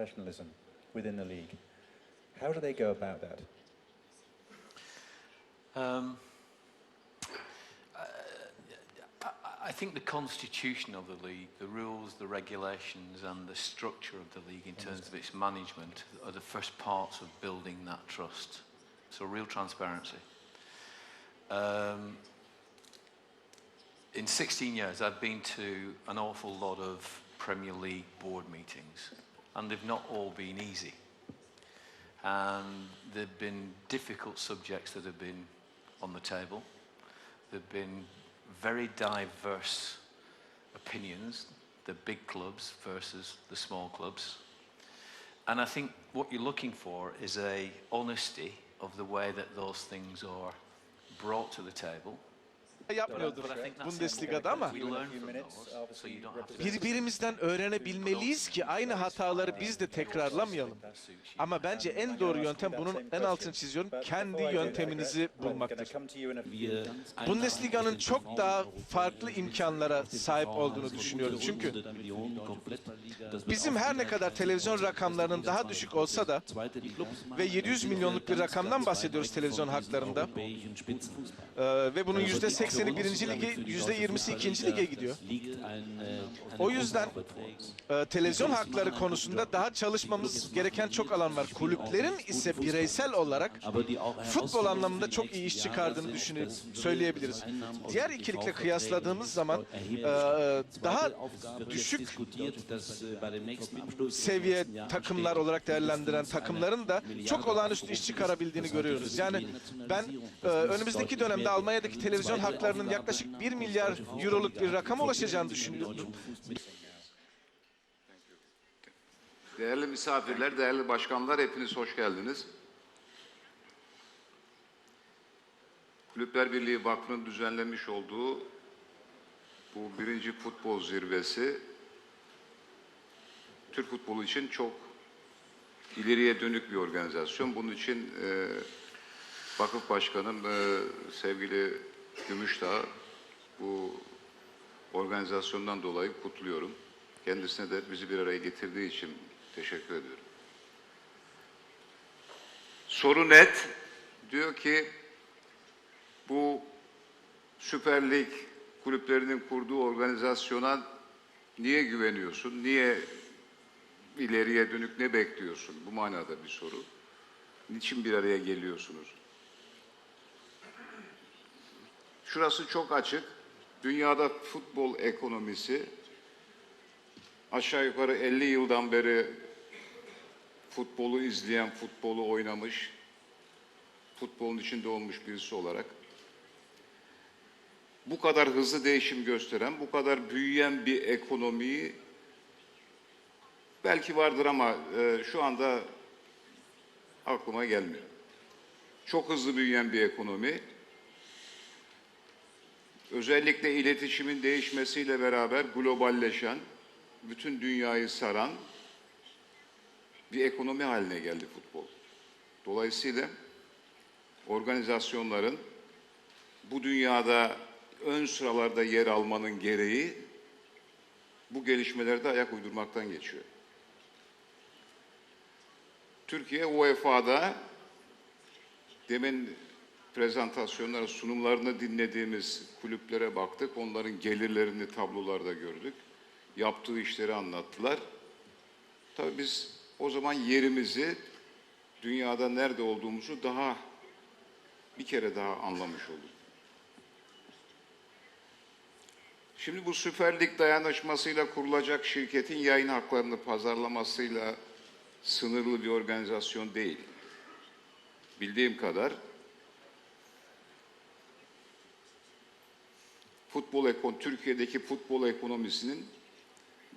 professionalism within the league. How do they go about that? Um, uh, I- I think the constitution of the league, the rules, the regulations, and the structure of the league in terms of its management are the first parts of building that trust. So, real transparency. Um, in 16 years, I've been to an awful lot of Premier League board meetings, and they've not all been easy. And there have been difficult subjects that have been on the table. There have been very diverse opinions, the big clubs versus the small clubs. And I think what you're looking for is a honesty of the way that those things are brought to the table. Yapmıyordur. Bundesliga'da ama birbirimizden öğrenebilmeliyiz ki aynı hataları biz de tekrarlamayalım. Ama bence en doğru yöntem bunun en altını çiziyorum. Kendi yönteminizi bulmaktır. Bundesliga'nın çok daha farklı imkanlara sahip olduğunu düşünüyorum. Çünkü bizim her ne kadar televizyon rakamlarının daha düşük olsa da ve 700 milyonluk bir rakamdan bahsediyoruz televizyon haklarında. Ee, ve bunun yüzde 80'i birinci lige, yüzde 20'si ikinci lige gidiyor. O yüzden e, televizyon hakları konusunda daha çalışmamız gereken çok alan var. Kulüplerin ise bireysel olarak futbol anlamında çok iyi iş çıkardığını düşünüp söyleyebiliriz. Diğer ikilikle kıyasladığımız zaman e, daha düşük seviye takımlar olarak değerlendiren takımların da çok olağanüstü iş çıkarabildiğini görüyoruz. Yani ben e, önümüzdeki dönemde Almanya'daki televizyon haklarının yaklaşık 1 milyar euroluk bir rakama ulaşacağını düşünüyorum. Değerli misafirler, değerli başkanlar hepiniz hoş geldiniz. Kulüpler Birliği Vakfı'nın düzenlemiş olduğu bu birinci futbol zirvesi Türk futbolu için çok ileriye dönük bir organizasyon. Bunun için e, vakıf başkanım e, sevgili Gümüşdağ bu organizasyondan dolayı kutluyorum. Kendisine de bizi bir araya getirdiği için teşekkür ediyorum. Soru net. Diyor ki bu Süper Lig kulüplerinin kurduğu organizasyona niye güveniyorsun? Niye ileriye dönük ne bekliyorsun? Bu manada bir soru. Niçin bir araya geliyorsunuz? Şurası çok açık. Dünyada futbol ekonomisi aşağı yukarı 50 yıldan beri futbolu izleyen, futbolu oynamış, futbolun içinde olmuş birisi olarak bu kadar hızlı değişim gösteren, bu kadar büyüyen bir ekonomiyi belki vardır ama e, şu anda aklıma gelmiyor. Çok hızlı büyüyen bir ekonomi. Özellikle iletişimin değişmesiyle beraber globalleşen, bütün dünyayı saran bir ekonomi haline geldi futbol. Dolayısıyla organizasyonların bu dünyada ön sıralarda yer almanın gereği bu gelişmelerde ayak uydurmaktan geçiyor. Türkiye UEFA'da demin prezentasyonlara, sunumlarını dinlediğimiz kulüplere baktık. Onların gelirlerini tablolarda gördük. Yaptığı işleri anlattılar. Tabii biz o zaman yerimizi, dünyada nerede olduğumuzu daha bir kere daha anlamış olduk. Şimdi bu Süper Lig dayanışmasıyla kurulacak şirketin yayın haklarını pazarlamasıyla sınırlı bir organizasyon değil. Bildiğim kadar futbol ekon Türkiye'deki futbol ekonomisinin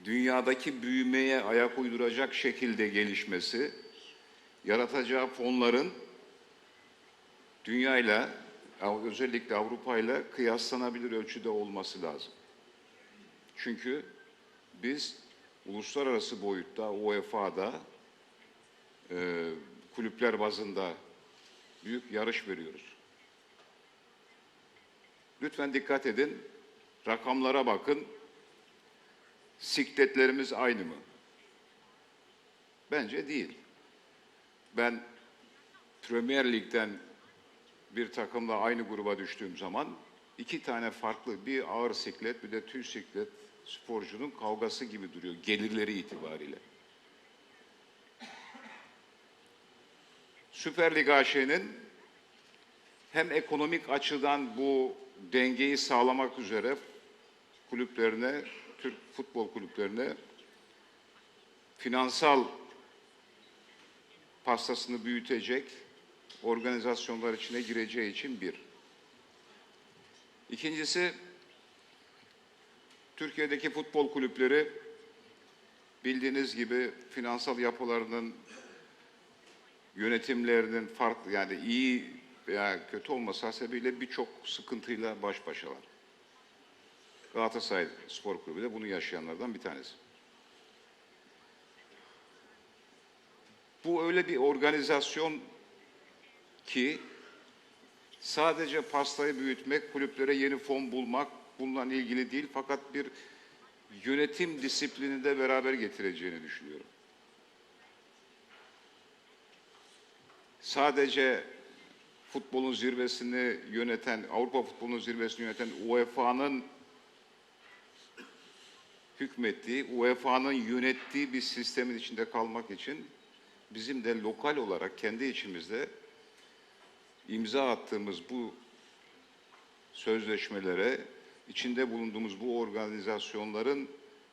dünyadaki büyümeye ayak uyduracak şekilde gelişmesi, yaratacağı fonların dünyayla özellikle Avrupa ile kıyaslanabilir ölçüde olması lazım. Çünkü biz uluslararası boyutta UEFA'da e, kulüpler bazında büyük yarış veriyoruz. Lütfen dikkat edin. Rakamlara bakın. Sikletlerimiz aynı mı? Bence değil. Ben Premier Lig'den bir takımla aynı gruba düştüğüm zaman iki tane farklı bir ağır siklet bir de tüy siklet sporcunun kavgası gibi duruyor gelirleri itibariyle. Süper Lig AŞ'nin hem ekonomik açıdan bu dengeyi sağlamak üzere kulüplerine, Türk futbol kulüplerine finansal pastasını büyütecek organizasyonlar içine gireceği için bir. İkincisi, Türkiye'deki futbol kulüpleri bildiğiniz gibi finansal yapılarının yönetimlerinin farklı yani iyi veya kötü olması hasebiyle birçok sıkıntıyla baş başalar. Galatasaray Spor Kulübü de bunu yaşayanlardan bir tanesi. Bu öyle bir organizasyon ki sadece pastayı büyütmek, kulüplere yeni fon bulmak bununla ilgili değil fakat bir yönetim disiplini de beraber getireceğini düşünüyorum. Sadece futbolun zirvesini yöneten, Avrupa futbolunun zirvesini yöneten UEFA'nın hükmettiği, UEFA'nın yönettiği bir sistemin içinde kalmak için bizim de lokal olarak kendi içimizde imza attığımız bu sözleşmelere, içinde bulunduğumuz bu organizasyonların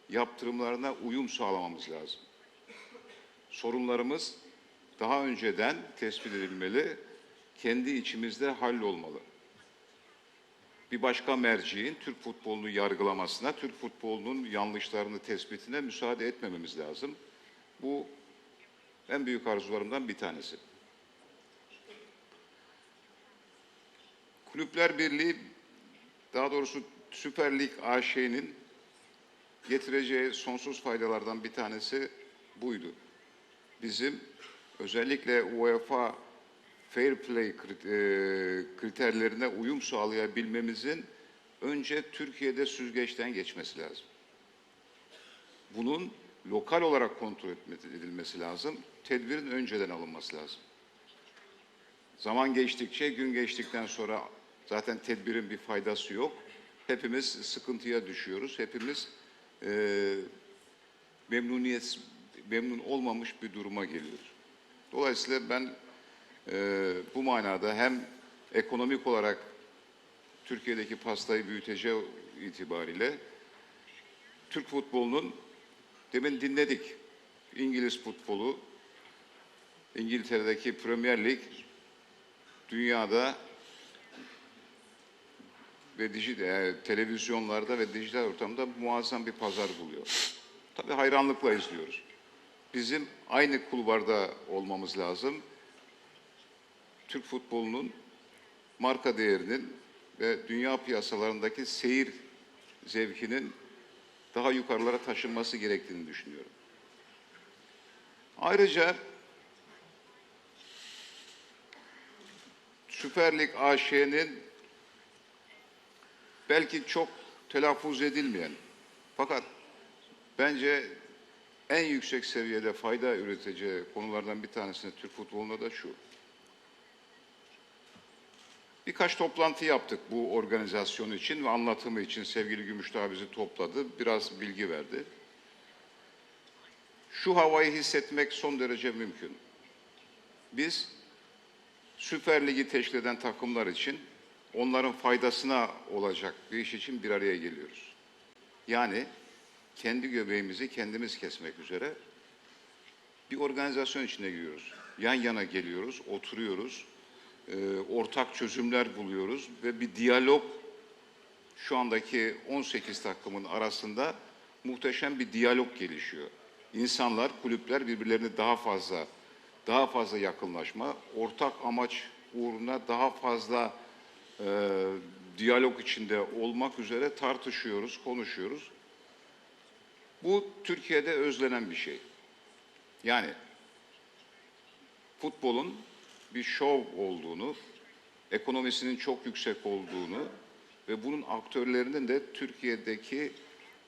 yaptırımlarına uyum sağlamamız lazım. Sorunlarımız daha önceden tespit edilmeli, kendi içimizde hallolmalı. Bir başka merciğin Türk futbolunu yargılamasına, Türk futbolunun yanlışlarını tespitine müsaade etmememiz lazım. Bu en büyük arzularımdan bir tanesi. Kulüpler Birliği, daha doğrusu Süper Lig AŞ'nin getireceği sonsuz faydalardan bir tanesi buydu. Bizim özellikle UEFA Fair Play e, kriterlerine uyum sağlayabilmemizin önce Türkiye'de süzgeçten geçmesi lazım. Bunun lokal olarak kontrol edilmesi lazım. Tedbirin önceden alınması lazım. Zaman geçtikçe, gün geçtikten sonra zaten tedbirin bir faydası yok. Hepimiz sıkıntıya düşüyoruz. Hepimiz e, memnuniyet, memnun olmamış bir duruma geliyoruz. Dolayısıyla ben e, bu manada hem ekonomik olarak Türkiye'deki pastayı büyüteceği itibariyle Türk futbolunun demin dinledik. İngiliz futbolu, İngiltere'deki Premier Lig dünyada ve dijital, e, televizyonlarda ve dijital ortamda muazzam bir pazar buluyor. Tabii hayranlıkla izliyoruz. Bizim aynı kulvarda olmamız lazım. Türk futbolunun marka değerinin ve dünya piyasalarındaki seyir zevkinin daha yukarılara taşınması gerektiğini düşünüyorum. Ayrıca Süper Lig AŞ'nin belki çok telaffuz edilmeyen fakat bence en yüksek seviyede fayda üreteceği konulardan bir tanesi Türk futbolunda da şu. Birkaç toplantı yaptık bu organizasyon için ve anlatımı için sevgili Gümüşdağ bizi topladı, biraz bilgi verdi. Şu havayı hissetmek son derece mümkün. Biz Süper Lig'i teşkil eden takımlar için onların faydasına olacak bir iş için bir araya geliyoruz. Yani kendi göbeğimizi kendimiz kesmek üzere bir organizasyon içine giriyoruz. Yan yana geliyoruz, oturuyoruz, ortak çözümler buluyoruz ve bir diyalog şu andaki 18 takımın arasında muhteşem bir diyalog gelişiyor. İnsanlar, kulüpler birbirlerini daha fazla daha fazla yakınlaşma, ortak amaç uğruna daha fazla e, diyalog içinde olmak üzere tartışıyoruz, konuşuyoruz. Bu Türkiye'de özlenen bir şey. Yani futbolun bir şov olduğunu, ekonomisinin çok yüksek olduğunu ve bunun aktörlerinin de Türkiye'deki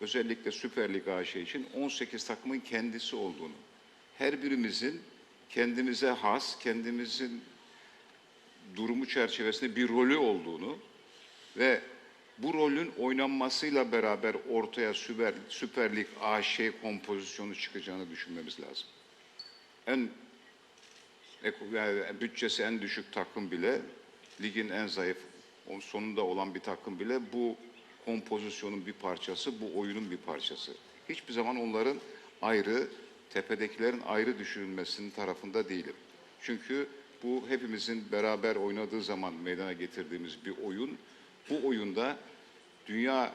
özellikle Süper Lig AŞ için 18 takımın kendisi olduğunu her birimizin kendimize has, kendimizin durumu çerçevesinde bir rolü olduğunu ve bu rolün oynanmasıyla beraber ortaya Süper, Süper Lig AŞ kompozisyonu çıkacağını düşünmemiz lazım. En bütçesi en düşük takım bile, ligin en zayıf sonunda olan bir takım bile bu kompozisyonun bir parçası, bu oyunun bir parçası. Hiçbir zaman onların ayrı, tepedekilerin ayrı düşünülmesinin tarafında değilim. Çünkü bu hepimizin beraber oynadığı zaman meydana getirdiğimiz bir oyun. Bu oyunda dünyada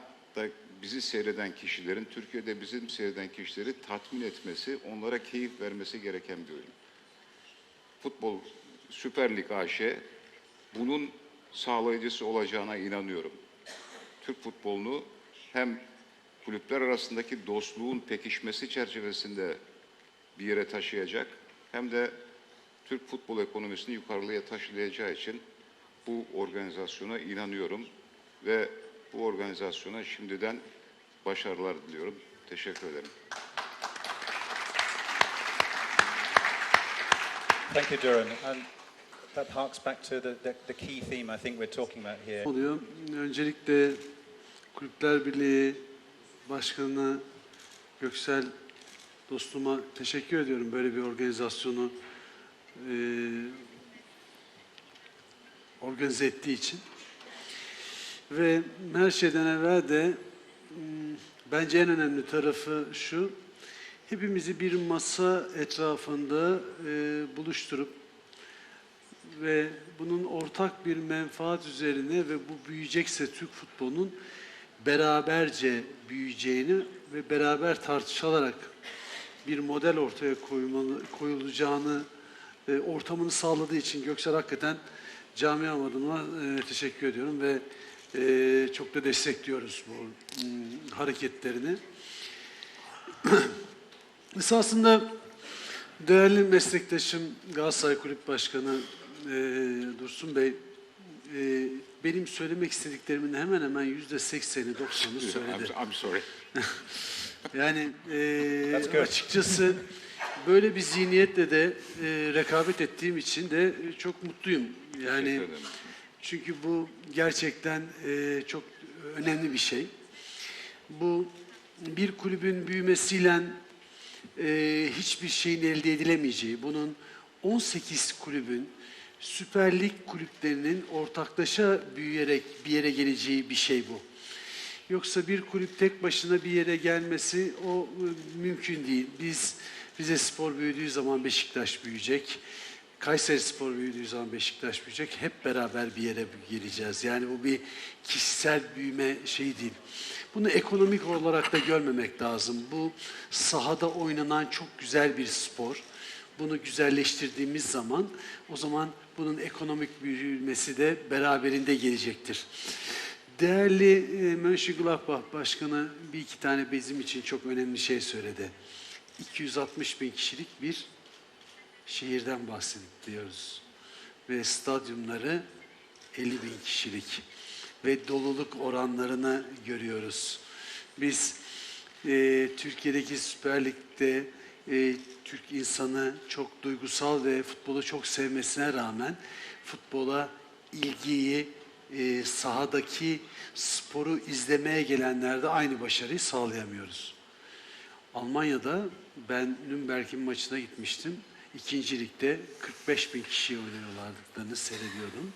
bizi seyreden kişilerin, Türkiye'de bizim seyreden kişileri tatmin etmesi, onlara keyif vermesi gereken bir oyun. Futbol Süper Lig AŞ bunun sağlayıcısı olacağına inanıyorum. Türk futbolunu hem kulüpler arasındaki dostluğun pekişmesi çerçevesinde bir yere taşıyacak hem de Türk futbol ekonomisini yukarıya taşıyacağı için bu organizasyona inanıyorum ve bu organizasyona şimdiden başarılar diliyorum. Teşekkür ederim. Thank you, Duran. And that harks back to the, the, the key theme I think we're talking about here. oluyor. Öncelikle Kulüpler Birliği Başkanı Göksel dostuma teşekkür ediyorum böyle bir organizasyonu eee, organize ettiği için. Ve her şeyden evvel de hmm, bence en önemli tarafı şu, hepimizi bir masa etrafında eee, buluşturup ve bunun ortak bir menfaat üzerine ve bu büyüyecekse Türk futbolunun beraberce büyüyeceğini ve beraber tartışılarak bir model ortaya koymalı, koyulacağını e, ortamını sağladığı için Göksel hakikaten camiam adına e, teşekkür ediyorum ve e, çok da destekliyoruz bu mm, hareketlerini. Esasında değerli meslektaşım Galatasaray Kulüp Başkanı e, Dursun Bey e, benim söylemek istediklerimin hemen hemen yüzde sekseni, doksanı söyledi. I'm, I'm sorry. Yani e, açıkçası böyle bir zihniyetle de e, rekabet ettiğim için de e, çok mutluyum. Yani çünkü bu gerçekten e, çok önemli bir şey. Bu bir kulübün büyümesiyle e, hiçbir şeyin elde edilemeyeceği, bunun 18 kulübün Süper Lig kulüplerinin ortaklaşa büyüyerek bir yere geleceği bir şey bu. Yoksa bir kulüp tek başına bir yere gelmesi o e, mümkün değil. Biz Rize Spor büyüdüğü zaman Beşiktaş büyüyecek. Kayseri Spor büyüdüğü zaman Beşiktaş büyüyecek. Hep beraber bir yere geleceğiz. Yani bu bir kişisel büyüme şeyi değil. Bunu ekonomik olarak da görmemek lazım. Bu sahada oynanan çok güzel bir spor. Bunu güzelleştirdiğimiz zaman o zaman bunun ekonomik büyümesi de beraberinde gelecektir. Değerli e, Mönchengladbach Başkanı bir iki tane bizim için çok önemli şey söyledi. 260 bin kişilik bir şehirden bahsediyoruz. Ve stadyumları 50 bin kişilik ve doluluk oranlarını görüyoruz. Biz e, Türkiye'deki Süper Lig'de e, Türk insanı çok duygusal ve futbolu çok sevmesine rağmen futbola ilgiyi e, sahadaki sporu izlemeye gelenlerde aynı başarıyı sağlayamıyoruz. Almanya'da ben Nürnberg'in maçına gitmiştim. İkinci ligde 45 bin kişi oynuyorlardıklarını seyrediyordum.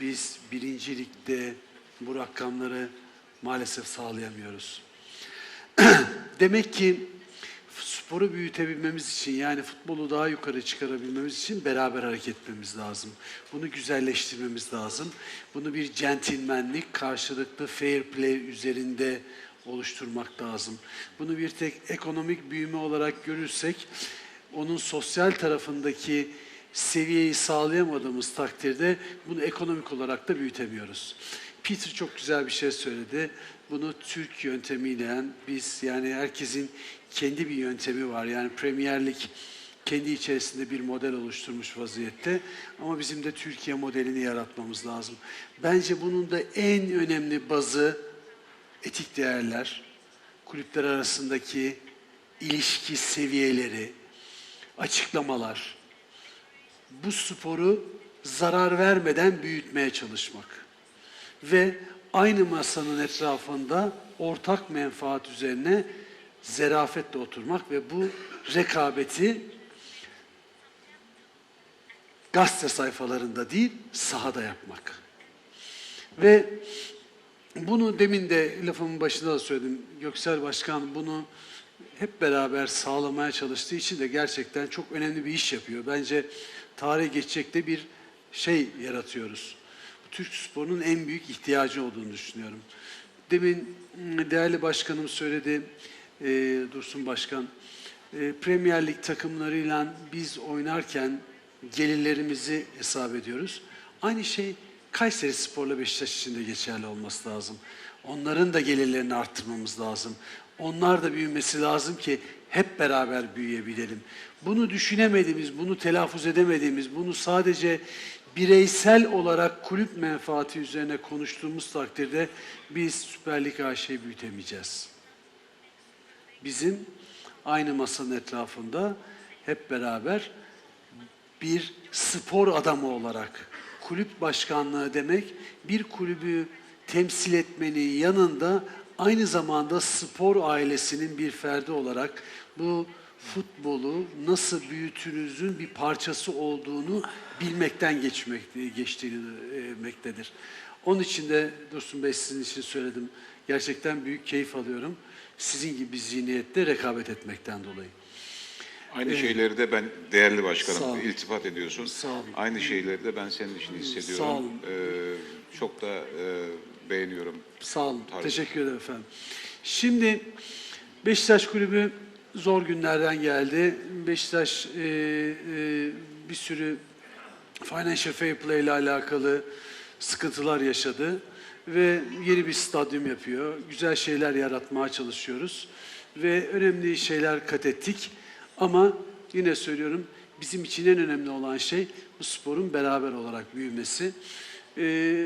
Biz birinci ligde bu rakamları maalesef sağlayamıyoruz. Demek ki sporu büyütebilmemiz için yani futbolu daha yukarı çıkarabilmemiz için beraber hareket etmemiz lazım. Bunu güzelleştirmemiz lazım. Bunu bir centilmenlik, karşılıklı fair play üzerinde oluşturmak lazım. Bunu bir tek ekonomik büyüme olarak görürsek onun sosyal tarafındaki seviyeyi sağlayamadığımız takdirde bunu ekonomik olarak da büyütemiyoruz. Peter çok güzel bir şey söyledi. Bunu Türk yöntemiyle biz yani herkesin kendi bir yöntemi var. Yani Premier Lig kendi içerisinde bir model oluşturmuş vaziyette. Ama bizim de Türkiye modelini yaratmamız lazım. Bence bunun da en önemli bazı etik değerler, kulüpler arasındaki ilişki seviyeleri, açıklamalar, bu sporu zarar vermeden büyütmeye çalışmak ve aynı masanın etrafında ortak menfaat üzerine zerafetle oturmak ve bu rekabeti gazete sayfalarında değil, sahada yapmak. Ve bunu demin de lafımın başında da söyledim. Göksel Başkan bunu hep beraber sağlamaya çalıştığı için de gerçekten çok önemli bir iş yapıyor. Bence tarihe geçecek de bir şey yaratıyoruz. Türk sporunun en büyük ihtiyacı olduğunu düşünüyorum. Demin mm, değerli başkanım söyledi, e, Dursun Başkan, e, Premier Lig takımlarıyla biz oynarken gelirlerimizi hesap ediyoruz. Aynı şey Kayseri Spor'la Beşiktaş için de geçerli olması lazım. Onların da gelirlerini arttırmamız lazım. Onlar da büyümesi lazım ki hep beraber büyüyebilelim. Bunu düşünemediğimiz, bunu telaffuz edemediğimiz, bunu sadece bireysel olarak kulüp menfaati üzerine konuştuğumuz takdirde biz Süper Lig AŞ'yi büyütemeyeceğiz bizim aynı masanın etrafında hep beraber bir spor adamı olarak kulüp başkanlığı demek bir kulübü temsil etmenin yanında aynı zamanda spor ailesinin bir ferdi olarak bu futbolu nasıl büyütünüzün bir parçası olduğunu bilmekten geçmek, geçtiğini e, mektedir. Onun için de Dursun Bey sizin için söyledim. Gerçekten büyük keyif alıyorum. Sizin gibi bir zihniyette rekabet etmekten dolayı. Aynı şeyleri de ben değerli başkanım iltifat ediyorsun. Sağ olun. Aynı şeyleri de ben senin için hissediyorum. Sağ olun. Ee, çok da e, beğeniyorum. Sağ olun. Tabii. Teşekkür ederim efendim. Şimdi Beşiktaş Kulübü zor günlerden geldi. Beşiktaş e, e, bir sürü financial fair play ile alakalı sıkıntılar yaşadı ve yeni bir stadyum yapıyor. Güzel şeyler yaratmaya çalışıyoruz ve önemli şeyler kat ettik. Ama yine söylüyorum bizim için en önemli olan şey bu sporun beraber olarak büyümesi. Ee,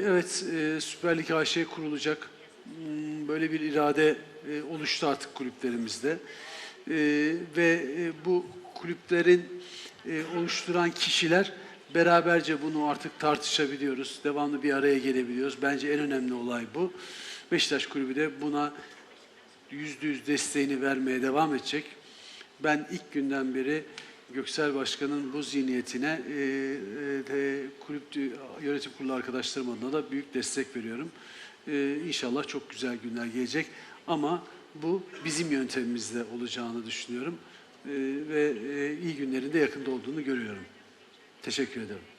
evet e, Süper Lig AŞ kurulacak. Hmm, Böyle bir irade e, oluştu artık kulüplerimizde. Ee, ve e, bu kulüplerin e, oluşturan kişiler beraberce bunu artık tartışabiliyoruz. Devamlı bir araya gelebiliyoruz. Bence en önemli olay bu. Beşiktaş Kulübü de buna yüzde yüz desteğini vermeye devam edecek. Ben ilk günden beri Göksel Başkan'ın bu zihniyetine e, e, de kulüp yönetim kurulu arkadaşlarım adına da büyük destek veriyorum. E, inşallah çok güzel günler gelecek ama bu bizim yöntemimizde olacağını düşünüyorum. E, ve e, iyi günlerin de yakında olduğunu görüyorum. Teşekkür ederim.